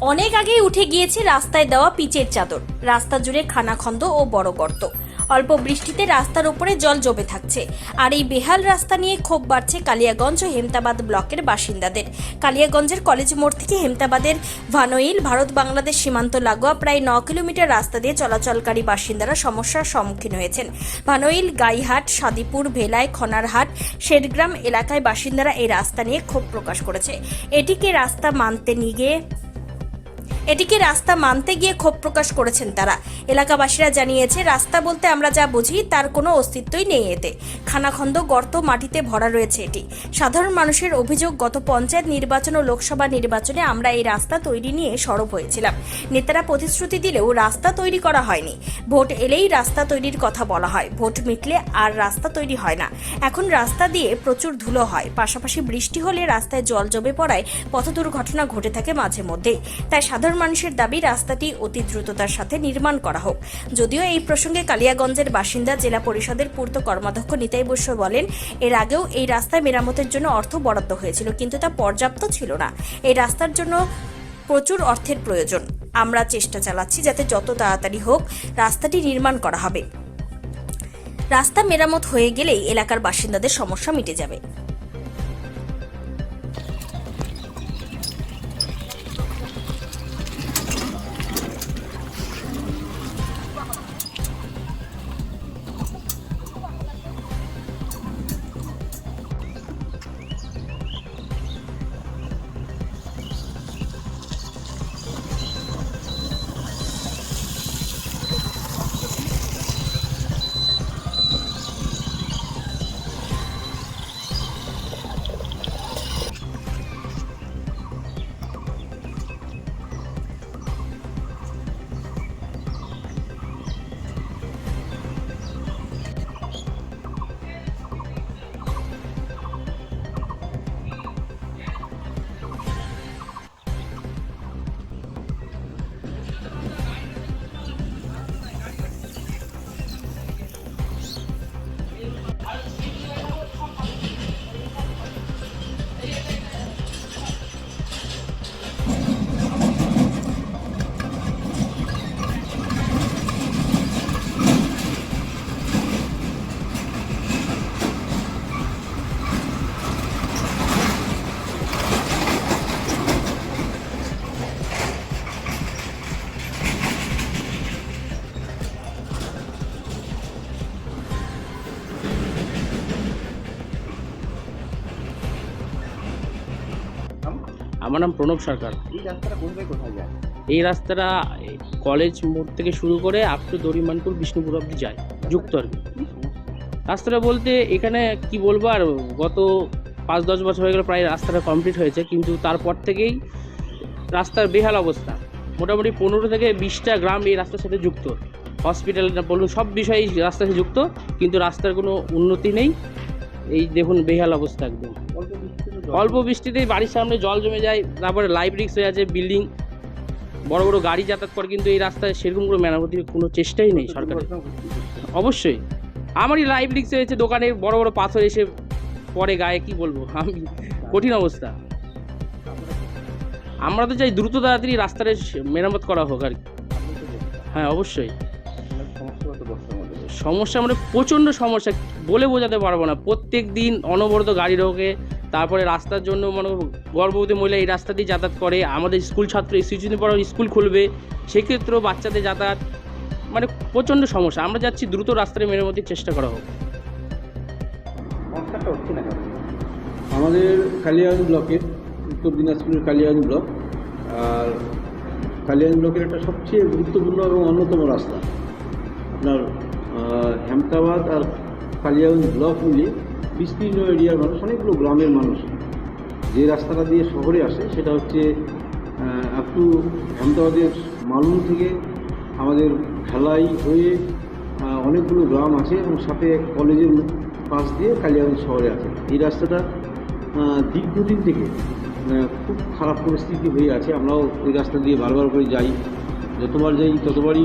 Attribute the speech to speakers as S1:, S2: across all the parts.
S1: অনেক আগেই উঠে গিয়েছে রাস্তায় দেওয়া পিচের চাদর। রাস্তা জুড়ে খানাখন্দ ও বড় গর্ত। অল্প বৃষ্টিতে রাস্তার উপরে জল জমে থাকছে। আর এই বেহাল রাস্তা নিয়ে ক্ষোভ বাড়ছে কালিয়াগঞ্জ ও হেমতাবাদ ব্লকের বাসিন্দাদের। কালিয়াগঞ্জের কলেজ মোড় থেকে হেমতাবাদের ভানোইল ভারত বাংলাদেশ সীমান্ত লাগোয়া প্রায় ন কিলোমিটার রাস্তা দিয়ে চলাচলকারী বাসিন্দারা সমস্যার সম্মুখীন হয়েছেন। ভানোইল, গাইহাট, সাদিপুর ভেলায় খনারহাট, শেরগ্রাম এলাকায় বাসিন্দারা এই রাস্তা নিয়ে ক্ষোভ প্রকাশ করেছে। এটিকে রাস্তা মানতে নিয়ে এটিকে রাস্তা মানতে গিয়ে ক্ষোভ প্রকাশ করেছেন তারা। এলাকাবাসীরা জানিয়েছে, রাস্তা বলতে আমরা যা বুঝি তার কোনো অস্তিত্বই নেই এতে। খানাখন্দ গর্ত মাটিতে ভরা রয়েছে এটি। সাধারণ মানুষের অভিযোগ, গত পঞ্চায়েত নির্বাচন ও লোকসভা নির্বাচনে আমরা এই রাস্তা তৈরি নিয়ে সরব হয়েছিলাম। নেতারা প্রতিশ্রুতি দিলেও রাস্তা তৈরি করা হয়নি। ভোট এলেই রাস্তা তৈরির কথা বলা হয়। ভোট মিটলে আর রাস্তা তৈরি হয় না। এখন রাস্তা দিয়ে প্রচুর ধুলো হয়। পাশাপাশি বৃষ্টি হলে রাস্তায় জল জমে পড়ায় পথ দুর্ঘটনা ঘটে থাকে মাঝে মধ্যেই। তাই সাধারণ মানুষের দাবি, রাস্তাটি অতি দ্রুততার সাথে নির্মাণ করা হোক। যদিও এই প্রসঙ্গে কালিয়াগঞ্জের বাসিন্দা জেলা পরিষদের পূর্ত কর্মাধ্যক্ষ নিতাই বৈশ্য বলেন, এর আগেও এই রাস্তায় মেরামতের জন্য অর্থ বরাদ্দ হয়েছিল, কিন্তু তা পর্যাপ্ত ছিল না। এই রাস্তার জন্য প্রচুর অর্থের প্রয়োজন। আমরা চেষ্টা চালাচ্ছি যাতে যত তাড়াতাড়ি হোক রাস্তাটি নির্মাণ করা হবে। রাস্তা মেরামত হয়ে গেলেই এলাকার বাসিন্দাদের সমস্যা মিটে যাবে।
S2: আমার নাম প্রণব সরকার।
S3: এই রাস্তাটা কোন কোথায় যায়?
S2: এই রাস্তাটা কলেজ মোড় থেকে শুরু করে আপ টু দরিমানপুর বিষ্ণুপুর অব্দি যায় যুক্ত আর রাস্তাটা বলতে এখানে কি বলব আর গত পাঁচ দশ বছর হয়ে গেল প্রায় রাস্তাটা কমপ্লিট হয়েছে কিন্তু তারপর থেকেই রাস্তার বেহাল অবস্থা। মোটামুটি পনেরো থেকে বিশটা গ্রাম এই রাস্তার সাথে যুক্ত। হসপিটাল বলুন সব বিষয়েই রাস্তার সাথে যুক্ত কিন্তু রাস্তার কোনো উন্নতি নেই। এই দেখুন বেহাল অবস্থা একদম।
S3: অল্প
S2: বৃষ্টিতেই বাড়ির সামনে জল জমে যায় তারপরে লাইভ রিক্স হয়ে আছে বিল্ডিং বড় বড় গাড়ি যাতায়াত করে কিন্তু এই রাস্তায় সেরকম কোনো মেরামতির কোনো চেষ্টাই নেই সরকারের। অবশ্যই। আমারই লাইভ রিক্স হয়েছে দোকানে বড় বড় পাথর এসে পরে গায়ে কি বলব? আমি কঠিন অবস্থা। আমরা তো চাই দ্রুত তাড়াতাড়ি রাস্তাটা মেরামত করা হোক আর কি। হ্যাঁ অবশ্যই। সমস্যা মানে প্রচণ্ড সমস্যা। বলে বোঝাতে পারব না। প্রত্যেক দিন অনবরত গাড়ি ঢোকে তারপরে রাস্তার জন্য মানে গর্ভবতী মহিলা এই রাস্তা দিয়ে যাতায়াত করে আমাদের স্কুল ছাত্র কিছুদিন পর স্কুল খুলবে সেক্ষেত্রেও বাচ্চাদের যাতায়াত মানে প্রচণ্ড সমস্যা। আমরা যাচ্ছি দ্রুত রাস্তায় মেরামতির চেষ্টা করা হোক।
S3: না
S4: আমাদের কালিয়াগঞ্জ ব্লকের উত্তর দিনাজপুরের কালিয়াগঞ্জ ব্লক আর কালিয়াগঞ্জ ব্লকের একটা সবচেয়ে গুরুত্বপূর্ণ এবং অন্যতম রাস্তা। আপনার হেমতাবাদ আর কালিয়াগঞ্জ ব্লক মিলিয়ে বিস্তীর্ণ এরিয়ার মানুষ, অনেকগুলো গ্রামের মানুষ যে রাস্তাটা দিয়ে শহরে আসে, সেটা হচ্ছে আপ টু হেমতাবাদের মালুন থেকে আমাদের ঢালাই হয়ে অনেকগুলো গ্রাম আছে এবং সাথে এক কলেজের পাশ দিয়ে কালিয়াগঞ্জ শহরে আছে। এই রাস্তাটা দীর্ঘদিন থেকে খুব খারাপ পরিস্থিতি হয়ে আছে। আমরাও ওই রাস্তা দিয়ে বারবার করে যাই। যতবার যাই, ততবারই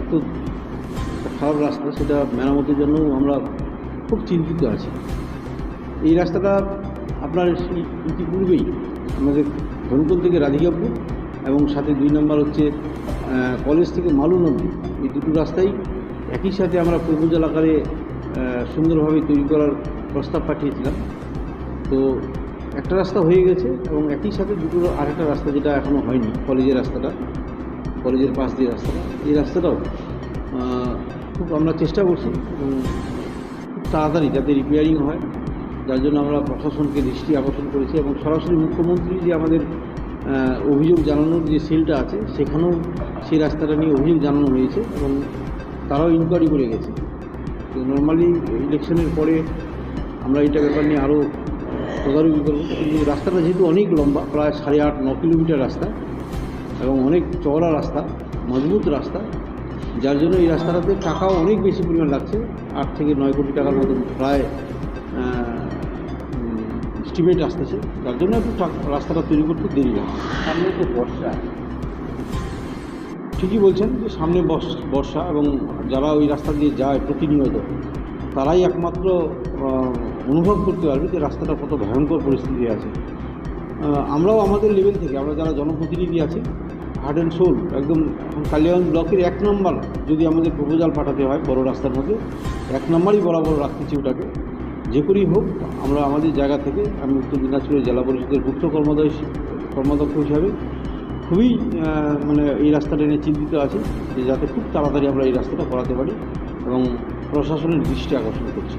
S4: এত একটা খারাপ রাস্তা, সেটা মেরামতের জন্য আমরা খুব চিন্তিত আছি। এই রাস্তাটা আপনার ইতিপূর্বেই আমাদের ধনকুল থেকে রাধিকাপুর এবং সাথে দুই নম্বর হচ্ছে কলেজ থেকে মালুন অব্দি এই দুটো রাস্তাই একই সাথে আমরা প্রপোজাল আকারে সুন্দরভাবে তৈরি করার প্রস্তাব পাঠিয়েছিলাম। তো একটা রাস্তা হয়ে গেছে এবং একই সাথে দুটো আরেকটা রাস্তা যেটা এখনও হয়নি, কলেজের রাস্তাটা, কলেজের পাশ দিয়ে রাস্তাটা। এই রাস্তাটাও খুব আমরা চেষ্টা করছি। খুব তাড়াতাড়ি যাতে রিপেয়ারিং হয়। যার জন্য আমরা প্রশাসনকে দৃষ্টি আকর্ষণ করেছি এবং সরাসরি মুখ্যমন্ত্রী যে আমাদের অভিযোগ জানানোর যে সেলটা আছে, সেখানেও সেই রাস্তাটা নিয়ে অভিযোগ জানানো হয়েছে এবং তারাও ইনকোয়ারি করে গেছে। নর্মালি ইলেকশনের পরে আমরা এইটা ব্যাপার নিয়ে আরও তদারকি করব। কিন্তু রাস্তাটা যেহেতু অনেক লম্বা, প্রায় সাড়ে আট, ন কিলোমিটার রাস্তা এবং অনেক চওড়া রাস্তা, মজবুত রাস্তা যার জন্য এই রাস্তাটাতে টাকাও অনেক বেশি পরিমাণ লাগছে। আট থেকে নয় কোটি টাকার মতন প্রায় স্টিমেট আসতেছে। যার জন্য একটু রাস্তাটা তৈরি করতে দেরি লাগে
S3: সামনে তো বর্ষা।
S4: ঠিকই বলছেন যে সামনে বর্ষ- বর্ষা এবং যারা ওই রাস্তা দিয়ে যায় প্রতিনিয়ত তারাই একমাত্র অনুভব করতে পারবে যে রাস্তাটা কত ভয়ঙ্কর পরিস্থিতি আছে। আমরাও আমাদের লেভেল থেকে আমরা যারা জনপ্রতিনিধি আছি হার্ড অ্যান্ড সোল, একদম কালিয়াগঞ্জ ব্লকের এক নম্বর, যদি আমাদের প্রপোজাল পাঠাতে হয়, বড় রাস্তার মধ্যে, এক নম্বরই বরাবর রাখতেছি ওটাকে। যে করেই হোক, আমরা আমাদের জায়গা থেকে, আমি উত্তর দিনাজপুরের জেলা পরিষদের মুখ্য কর্মদয় কর্মদক্ষ হিসাবে খুবই মানে এই রাস্তাটা নিয়ে চিন্তিত আছি, যে যাতে খুব তাড়াতাড়ি আমরা এই রাস্তাটা করাতে পারি এবং প্রশাসনের দৃষ্টি আকর্ষণ করছি।